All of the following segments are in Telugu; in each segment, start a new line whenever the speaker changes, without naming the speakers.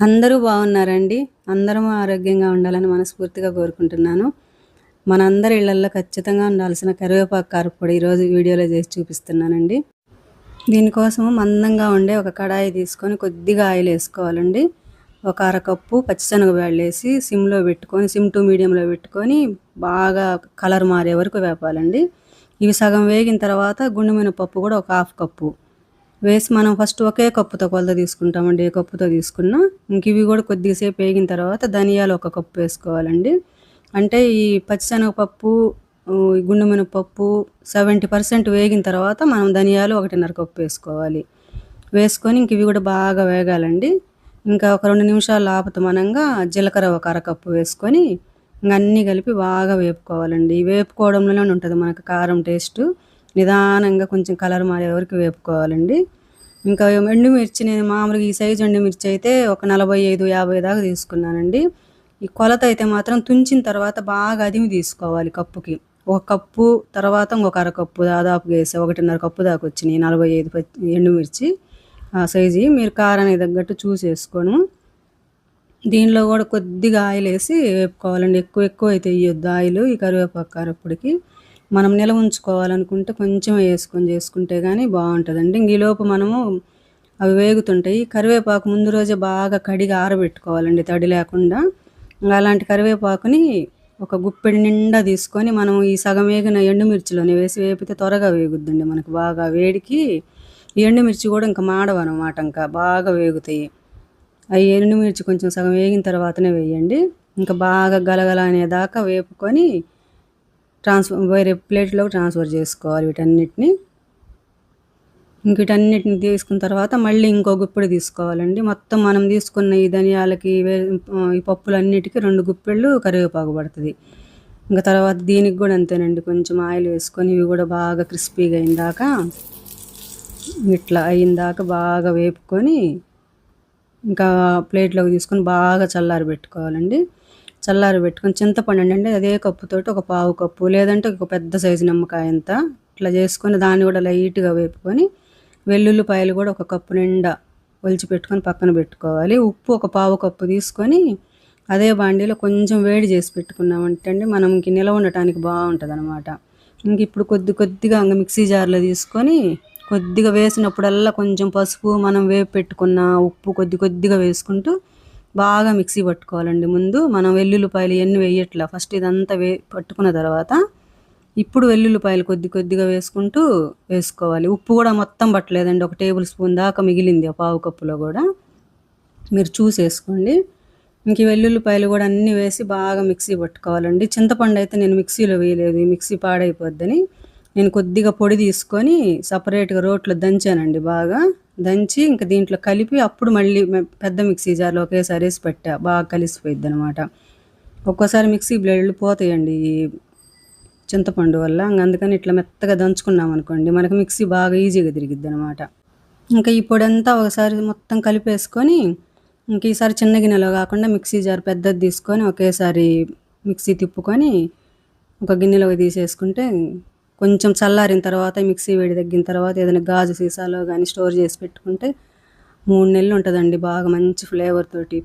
అందరూ బాగున్నారండి. అందరం ఆరోగ్యంగా ఉండాలని మనస్ఫూర్తిగా కోరుకుంటున్నాను. మనందరి ఇళ్ళల్లో ఖచ్చితంగా ఉండాల్సిన కరివేపాకు కారపొడి ఈరోజు వీడియోలో చేసి చూపిస్తున్నానండి. దీనికోసం మందంగా ఉండే ఒక కడాయి తీసుకొని కొద్దిగా ఆయిల్ వేసుకోవాలండి. ఒక అరకప్పు పచ్చిశనగ వేసి సిమ్లో పెట్టుకొని సిమ్ టు మీడియంలో పెట్టుకొని బాగా కలర్ మారే వరకు వేపాలండి. ఇవి సగం వేగిన తర్వాత గుండెమైన పప్పు కూడా ఒక హాఫ్ కప్పు. వేసి మనం ఫస్ట్ ఒకే కప్పుతో కొలత తీసుకుంటామండి. ఏ కప్పుతో తీసుకున్నా ఇంక ఇవి కూడా కొద్దిసేపు వేగిన తర్వాత ధనియాలు ఒక కప్పు వేసుకోవాలండి. అంటే ఈ పచ్చిశనగపప్పు గుండు మినపప్పు సెవెంటీ పర్సెంట్ వేగిన తర్వాత మనం ధనియాలు ఒకటిన్నర కప్పు వేసుకోవాలి. వేసుకొని ఇంక ఇవి కూడా బాగా వేగాలండి. ఇంకా ఒక రెండు నిమిషాలు ఆపుతమనంగా జీలకర్ర ఒక అరకప్పు వేసుకొని ఇంకా అన్నీ కలిపి బాగా వేపుకోవాలండి. వేపుకోవడంలోనే ఉంటుంది మనకు కారం టేస్ట్. నిదానంగా కొంచెం కలర్ మారే వరకు వేపుకోవాలండి. ఇంకా ఎండుమిర్చి నేను మామూలుగా ఈ సైజు ఎండుమిర్చి అయితే ఒక నలభై ఐదు యాభై దాకా తీసుకున్నానండి. ఈ కొలత అయితే మాత్రం తుంచిన తర్వాత బాగా అదిమి తీసుకోవాలి కప్పుకి. ఒక కప్పు తర్వాత ఇంకొక అరకప్పు దాదాపుగా వేసా ఒకటిన్నర కప్పు దాకా వచ్చినాయి నలభై ఐదు ఎండుమిర్చి. ఆ సైజు మీరు కారానికి తగ్గట్టు చూసేసుకోను దీనిలో కూడా కొద్దిగా ఆయిల్ వేసి వేపుకోవాలండి. ఎక్కువ ఎక్కువ అయితే వేయొద్దు ఆయిల్ ఈ కరివేపాకు కారప్పటికి మనం నిల్వ ఉంచుకోవాలనుకుంటే కొంచెం వేసుకొని చేసుకుంటే కానీ బాగుంటుందండి. ఇంక ఈలోపు మనము అవి వేగుతుంటాయి. కరివేపాకు ముందు రోజే బాగా కడిగి ఆరబెట్టుకోవాలండి తడి లేకుండా. అలాంటి కరివేపాకుని ఒక గుప్పెడి నిండా తీసుకొని మనం ఈ సగం వేగిన ఎండుమిర్చిలోనే వేసి వేపితే త్వరగా వేగుద్దండి మనకు. బాగా వేడికి ఈ ఎండుమిర్చి కూడా ఇంకా మాడవు అనమాట ఇంకా బాగా వేగుతాయి. అవి ఎండుమిర్చి కొంచెం సగం వేగిన తర్వాతనే వేయండి. ఇంకా బాగా గలగల అనేదాకా వేపుకొని ట్రాన్స్ఫర్ వేరే ప్లేట్లోకి ట్రాన్స్ఫర్ చేసుకోవాలి వీటన్నిటిని. ఇంక వీటన్నిటిని తీసుకున్న తర్వాత మళ్ళీ ఇంకో గుప్పెడు తీసుకోవాలండి. మొత్తం మనం తీసుకున్న ఈ ధనియాలకి ఈ పప్పులన్నిటికీ రెండు గుప్పెళ్ళు కరివేపాకు పడుతుంది. ఇంకా తర్వాత దీనికి కూడా అంతేనండి. కొంచెం ఆయిల్ వేసుకొని ఇవి కూడా బాగా క్రిస్పీగా అయిందాక ఇట్లా అయిందాక బాగా వేపుకొని ఇంకా ప్లేట్లోకి తీసుకొని బాగా చల్లారి పెట్టుకోవాలండి చల్లారి పెట్టుకొని చింతపండు అండి అదే కప్పుతోటి ఒక పావు కప్పు లేదంటే ఒక పెద్ద సైజు నిమ్మకాయ అంత ఇట్లా చేసుకొని దాన్ని కూడా లైట్గా వేపుకొని వెల్లుల్లిపాయలు కూడా ఒక కప్పు నిండా ఒలిచి పెట్టుకొని పక్కన పెట్టుకోవాలి. ఉప్పు ఒక పావు కప్పు తీసుకొని అదే బాండీలో కొంచెం వేడి చేసి పెట్టుకున్నామంటే అండి మనం ఇంక నిలవ ఉండటానికి బాగుంటుంది అనమాట ఇంక ఇప్పుడు కొద్ది కొద్దిగా ఇంక మిక్సీ జార్లో తీసుకొని కొద్దిగా వేసినప్పుడల్లా కొంచెం పసుపు మనం వేపు పెట్టుకున్న ఉప్పు కొద్ది కొద్దిగా వేసుకుంటూ బాగా మిక్సీ పట్టుకోవాలండి. ముందు మనం వెల్లుల్లిపాయలు ఎన్ని వేయట్లా. ఫస్ట్ ఇదంతా వే పట్టుకున్న తర్వాత ఇప్పుడు వెల్లుల్లిపాయలు కొద్ది కొద్దిగా వేసుకుంటూ వేసుకోవాలి. ఉప్పు కూడా మొత్తం పట్టలేదండి. ఒక టేబుల్ స్పూన్ దాకా మిగిలింది ఆ పావు కప్పులో కూడా. మీరు చూసేసుకోండి. ఇంక వెల్లుల్లిపాయలు కూడా అన్నీ వేసి బాగా మిక్సీ పట్టుకోవాలండి. చింతపండు అయితే నేను మిక్సీలో వేయలేదు. మిక్సీ పాడైపోద్దని. నేను కొద్దిగా పొడి తీసుకొని సపరేట్గా రోట్లో దంచానండి బాగా. దంచి ఇంకా దీంట్లో కలిపి అప్పుడు మళ్ళీ పెద్ద మిక్సీ జార్లో ఒకేసారి వేసి పెట్టా. బాగా కలిసిపోయిద్ది అనమాట ఒక్కోసారి మిక్సీ బ్లేడ్లు పోతాయండి ఈ చింతపండు వల్ల. అందుకని ఇట్లా మెత్తగా దంచుకున్నాం అనుకోండి మనకు మిక్సీ బాగా ఈజీగా తిరిగిద్ది అనమాట ఇంకా ఈ పొడి అంతా ఒకసారి మొత్తం కలిపేసుకొని ఇంక ఈసారి చిన్న గిన్నెలో కాకుండా మిక్సీ జార్ పెద్దది తీసుకొని ఒకేసారి మిక్సీ తిప్పుకొని ఒక గిన్నెలోకి తీసేసుకుంటే కొంచెం చల్లారిన తర్వాత మిక్సీ వేడి తగ్గిన తర్వాత ఏదైనా గాజు సీసాలో కానీ స్టోర్ చేసి పెట్టుకుంటే మూడు నెలలు ఉంటుందండి బాగా మంచి ఫ్లేవర్ తోటి.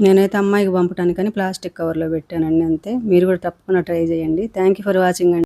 నేనైతే అమ్మాయికి పంపటానికని ప్లాస్టిక్ కవర్లో పెట్టానండి అంతే. మీరు కూడా తప్పకుండా ట్రై చేయండి. థ్యాంక్ యూ ఫర్ వాచింగ్ అండి.